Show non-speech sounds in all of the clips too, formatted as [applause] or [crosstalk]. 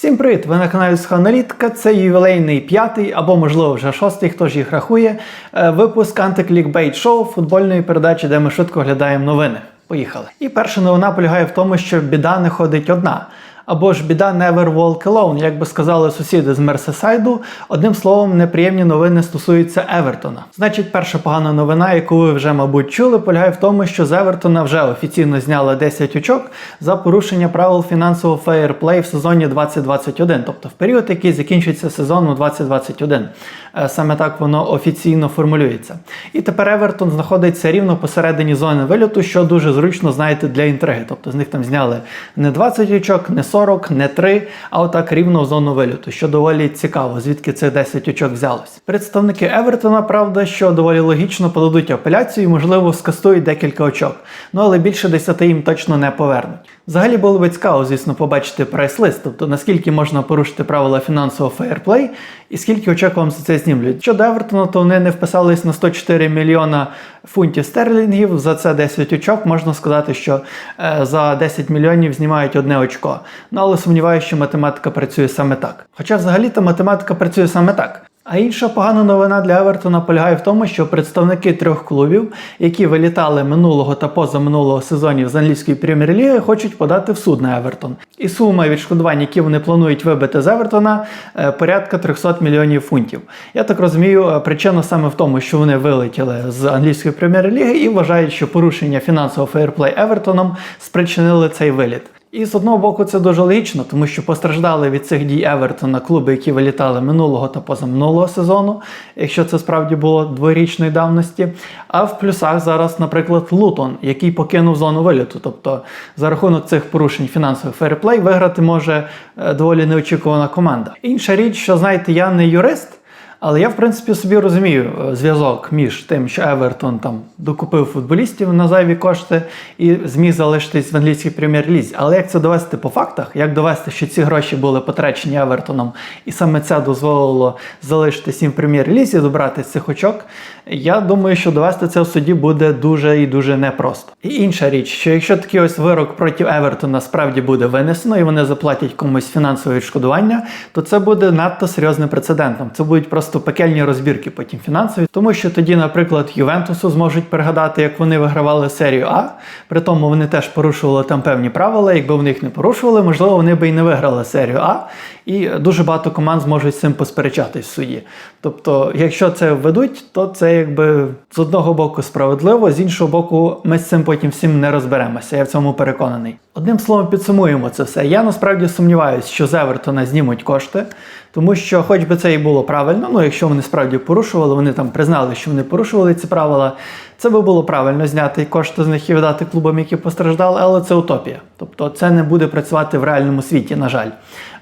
Всім привіт! Ви на каналі Сханалітка. Це ювілейний п'ятий або, можливо, вже шостий, хто ж їх рахує. е, Випуск антиклікбейт шоу футбольної передачі, де ми швидко глядаємо новини. Поїхали. І перша новина полягає в тому, що біда не ходить одна. Або ж біда never walk alone, як би сказали сусіди з Мерсесайду. Одним словом, неприємні новини стосуються Евертона. Значить, перша погана новина, яку ви вже, мабуть, чули, полягає в тому, що з Евертона вже офіційно зняли 10 очок за порушення правил фінансового фейерплей в сезоні 2021, тобто в період, який закінчується сезоном 2021. Е, Саме так воно офіційно формулюється. І тепер Евертон знаходиться рівно посередині зони вильоту, що дуже зручно знаєте для інтриги. Тобто з них там зняли не 20 очок, не 40, не 3, а отак рівно в зону вильоту, що доволі цікаво, звідки цих 10 очок взялось. Представники Евертона, правда, що доволі логічно подадуть апеляцію і, можливо, скастують декілька очок. Ну але більше 10 їм точно не повернуть. Взагалі було б цікаво, звісно, побачити прайс-лист, тобто наскільки можна порушити правила фінансового фейерплей і скільки очок вам за це знімлюють. Щодо Евертона, то вони не вписались на 104 мільйона фунтів стерлінгів. За це 10 очок можна сказати, що е, за 10 мільйонів знімають одне очко. Ну але сумніваюся, що математика працює саме так. Хоча взагалі-то математика працює саме так. А інша погана новина для Евертона полягає в тому, що представники трьох клубів, які вилітали минулого та позаминулого сезонів з англійської прем'єр-ліги, хочуть подати в суд на Евертон. І сума відшкодувань, які вони планують вибити з Евертона, е, порядка 300 мільйонів фунтів. Я так розумію, е, причина саме в тому, що вони вилетіли з англійської прем'єр-ліги і вважають, що порушення фінансового фейерплей Евертоном спричинили цей виліт. І з одного боку це дуже логічно, тому що постраждали від цих дій Евертона клуби, які вилітали минулого та позаминулого сезону, якщо це справді було дворічної давності. А в плюсах зараз, наприклад, Лутон, який покинув зону виліту. Тобто за рахунок цих порушень фінансових фейерплей виграти може е, доволі неочікувана команда. Інша річ, що знаєте, я не юрист. Але я, в принципі, собі розумію е, зв'язок між тим, що Евертон там докупив футболістів на зайві кошти і зміг залишитись в англійській прем'єр-лізі. Але як це довести по фактах? Як довести, що ці гроші були потрачені Евертоном, і саме це дозволило залишитись їм в прем'єр-лізі, добрати цих очок? Я думаю, що довести це в суді буде дуже і дуже непросто. І інша річ, що якщо такий ось вирок проти Евертона справді буде винесено, і вони заплатять комусь фінансове відшкодування, то це буде надто серйозним прецедентом. Це будуть просто пекельні розбірки потім фінансові, тому що тоді, наприклад, Ювентусу зможуть пригадати, як вони вигравали серію А. При тому вони теж порушували там певні правила. Якби вони їх не порушували, можливо, вони би і не виграли серію А. І дуже багато команд зможуть з цим посперечатись в суді. Тобто, якщо це введуть, то це якби з одного боку справедливо, з іншого боку, ми з цим потім всім не розберемося. Я в цьому переконаний. Одним словом, підсумуємо це все. Я насправді сумніваюся, що з Евертона знімуть кошти, тому що, хоч би це і було правильно, ну якщо вони справді порушували, вони там признали, що вони порушували ці правила. Це би було правильно зняти кошти з них і віддати клубам, які постраждали, але це утопія. Тобто це не буде працювати в реальному світі, на жаль.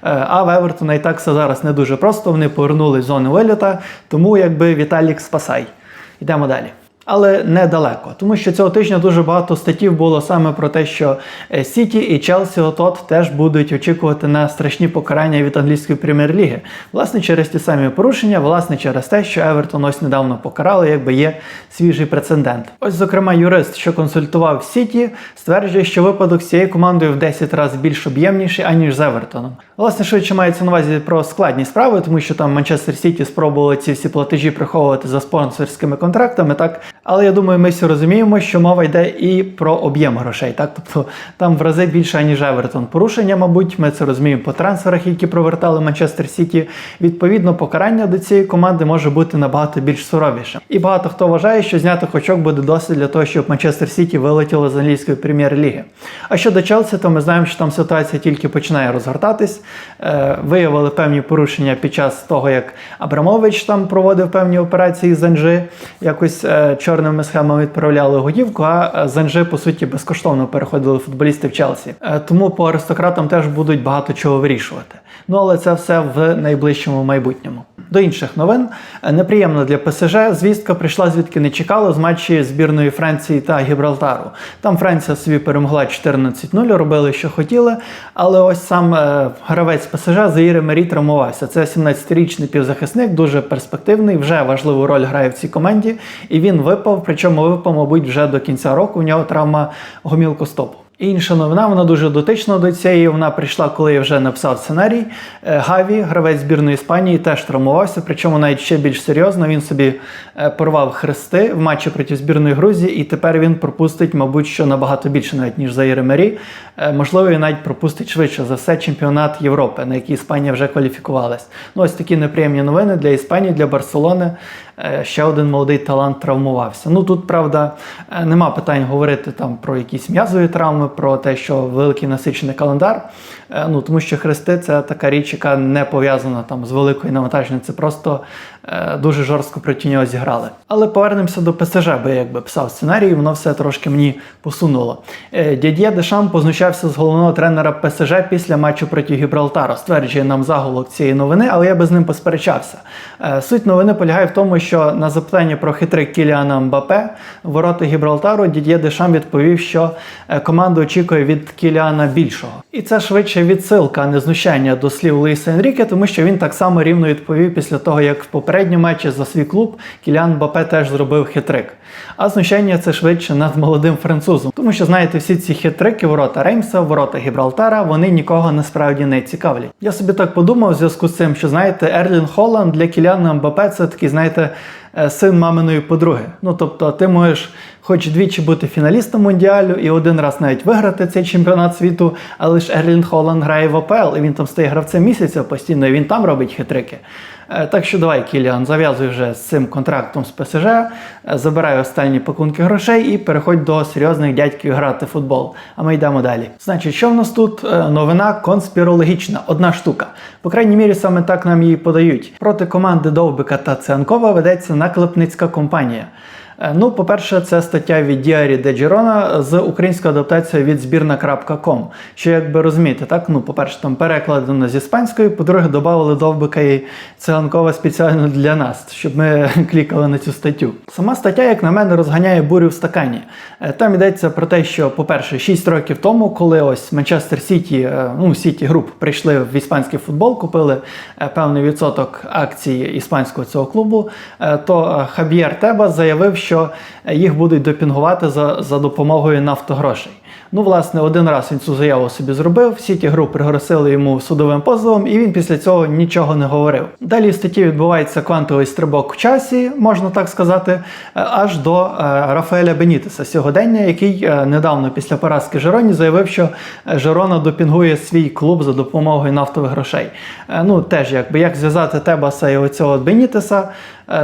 Е, А в Евертона і так все зараз не дуже просто. Вони повернули з зони виліта, тому якби Віталік спасай. Йдемо далі. Але недалеко, тому що цього тижня дуже багато статтів було саме про те, що е, Сіті і Челсі отот теж будуть очікувати на страшні покарання від англійської прем'єр-ліги. Власне, через ті самі порушення, власне, через те, що Евертон ось недавно покарали, якби є свіжий прецедент. Ось, зокрема, юрист, що консультував Сіті, стверджує, що випадок з цією командою в 10 разів більш об'ємніший, аніж з Евертоном. Власне, швидше мається на увазі про складні справи, тому що там Манчестер Сіті спробували ці всі платежі приховувати за спонсорськими контрактами, так. Але я думаю, ми всі розуміємо, що мова йде і про об'єм грошей. Так, тобто там в рази більше, ніж Евертон. Порушення, мабуть, ми це розуміємо по трансферах, які провертали Манчестер Сіті. Відповідно, покарання до цієї команди може бути набагато більш суровішим. І багато хто вважає, що знятих очок буде досить для того, щоб Манчестер Сіті вилетіло з англійської прем'єр-ліги. А щодо Челсі, то ми знаємо, що там ситуація тільки починає розгортатись. Е, виявили певні порушення під час того, як Абрамович там проводив певні операції з Анжи, якось е, чорними схемами відправляли готівку, а з Анжи, по суті, безкоштовно переходили футболісти в Челсі. Е, тому по аристократам теж будуть багато чого вирішувати. Ну але це все в найближчому майбутньому. До інших новин Е, неприємно для ПСЖ. Звістка прийшла звідки не чекали з матчі збірної Франції та Гібралтару. Там Франція собі перемогла 14-0, робили, що хотіли. Але ось сам е, гравець ПСЖ Заїр Мері травмувався. Це 17-річний півзахисник, дуже перспективний, вже важливу роль грає в цій команді. І він випав, причому випав, мабуть, вже до кінця року. У нього травма гомілкостопу. Інша новина, вона дуже дотична до цієї. Вона прийшла, коли я вже написав сценарій. Е, Гаві, гравець збірної Іспанії, теж травмувався, причому навіть ще більш серйозно. Він собі е, порвав хрести в матчі проти збірної Грузії, і тепер він пропустить, мабуть, що набагато більше, навіть ніж Заїр Емері. Е, Можливо, він навіть пропустить швидше за все чемпіонат Європи, на який Іспанія вже кваліфікувалась. Ну, ось такі неприємні новини для Іспанії, для Барселони. Е, Ще один молодий талант травмувався. Ну тут, правда, е, нема питань говорити там про якісь м'язові травми, про те, що великий насичений календар. Е, Ну тому що хрести це така річ, яка не пов'язана там з великою навантаженням. Це просто дуже жорстко проти нього зіграли. Але повернемося до ПСЖ, бо я якби писав сценарій, воно все трошки мені посунуло. Е, Дядє Дешам познущався з головного тренера ПСЖ після матчу проти Гібралтара. Стверджує нам заголовок цієї новини, але я би з ним посперечався. Е, Суть новини полягає в тому, що на запитання про хитрик Кіліана Мбапе ворота Гібралтару Дід'є Дешам відповів, що е, команда очікує від Кіліана більшого. І це швидше відсилка, а не знущання до слів Луїса Енріке, тому що він так само рівно відповів після того, як в попередньому матчі за свій клуб Кіліан Бапе теж зробив хитрик. А знущання це швидше над молодим французом, тому що знаєте, всі ці хитрики, ворота Реймса, ворота Гібралтара, вони нікого насправді не цікавлять. Я собі так подумав в зв'язку з цим, що знаєте, Ерлін Холланд для Кіліана Мбапе це такий, знаєте, син маминої подруги. Ну тобто, ти можеш хоч двічі бути фіналістом мундіалю і один раз навіть виграти цей чемпіонат світу, але ж Ерлін Холланд грає в АПЛ, і він там стає гравцем місяця постійно, і він там робить хитрики. Е, Так що давай, Кіліан, зав'язуй вже з цим контрактом з ПСЖ, е, забирай останні пакунки грошей і переходь до серйозних дядьків грати в футбол. А ми йдемо далі. Значить, що в нас тут? Е, Новина конспірологічна, одна штука. По крайній мірі, саме так нам її подають. Проти команди Довбика та Цианкова ведеться наклепницька компанія. Е, Ну, по-перше, це стаття від Діарі де Джерона з українською адаптацією від збірна.com. Що якби розумієте, так? Ну, по-перше, там перекладено з іспанської, по-друге, додали довбика і циганкова спеціально для нас, щоб ми [laughs] клікали на цю статтю. Сама стаття, як на мене, розганяє бурю в стакані. Е, Там йдеться про те, що, по-перше, 6 років тому, коли ось Манчестер Сіті, е, ну, Сіті Груп прийшли в іспанський футбол, купили певний відсоток акцій іспанського цього клубу, то Хаб'єр Теба заявив, що е, їх будуть допінгувати за, за допомогою нафтогрошей. Ну, власне, один раз він цю заяву собі зробив, Сіті Груп пригросили йому судовим позовом, і він після цього нічого не говорив. Далі в статті відбувається квантовий стрибок в часі, можна так сказати, е, аж до е, Рафаеля Бенітеса сьогодення, який е, недавно після поразки Жероні заявив, що Жерона допінгує свій клуб за допомогою нафтових грошей. Ну, теж якби як зв'язати Тебаса і оцього Бенітеса,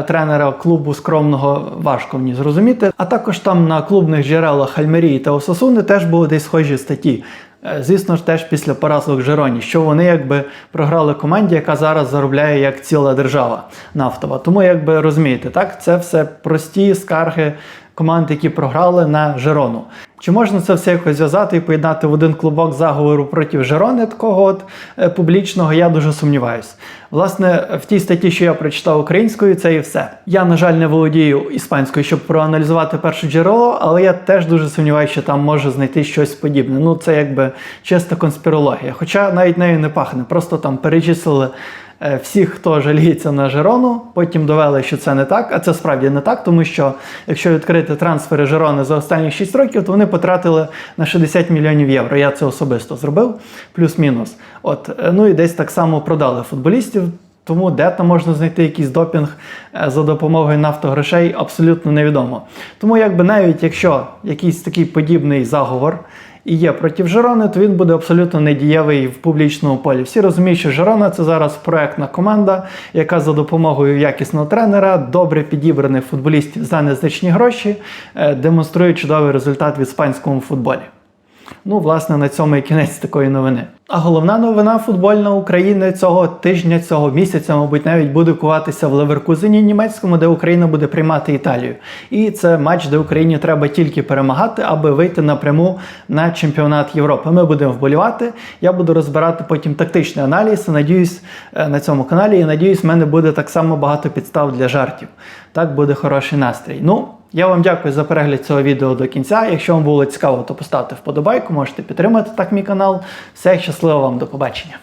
тренера клубу скромного, важко мені зрозуміти. А також там на клубних джерелах Альмерії та Осасуни теж були десь схожі статті. Е, Звісно ж, теж після поразок Жероні, що вони якби програли команді, яка зараз заробляє як ціла держава нафтова. Тому, якби розумієте, так це все прості скарги команд, які програли на Жерону. Чи можна це все якось зв'язати і поєднати в один клубок заговору проти Жерони, такого от е, публічного, я дуже сумніваюсь. Власне, в тій статті, що я прочитав українською, це і все. Я, на жаль, не володію іспанською, щоб проаналізувати перше джерело, але я теж дуже сумніваюся, що там може знайти щось подібне. Ну, це якби чиста конспірологія. Хоча навіть нею не пахне, просто там перечислили. Е, Всіх, хто жаліється на Жерону, потім довели, що це не так, а це справді не так, тому що якщо відкрити трансфери Жерони за останні 6 років, то вони потратили на 60 мільйонів євро. Я це особисто зробив, плюс-мінус. От, е, ну і десь так само продали футболістів. Тому де там можна знайти якийсь допінг е, за допомогою нафтогрошей, абсолютно невідомо. Тому, якби навіть якщо якийсь такий подібний заговор і є проти Жерони, то він буде абсолютно недієвий в публічному полі. Всі розуміють, що Жерона це зараз проектна команда, яка за допомогою якісного тренера, добре підібраних футболістів за незначні гроші, е, демонструє чудовий результат в іспанському футболі. Ну, власне, на цьому і кінець такої новини. А головна новина футбольна України цього тижня, цього місяця, мабуть, навіть буде куватися в Леверкузені німецькому, де Україна буде приймати Італію. І це матч, де Україні треба тільки перемагати, аби вийти напряму на чемпіонат Європи. Ми будемо вболівати. Я буду розбирати потім тактичний аналіз. Надіюсь, е, на цьому каналі. І надіюсь, в мене буде так само багато підстав для жартів. Так буде хороший настрій. Ну. Я вам дякую за перегляд цього відео до кінця. Якщо вам було цікаво, то поставте вподобайку, можете підтримати так мій канал. Все щасливо вам, до побачення.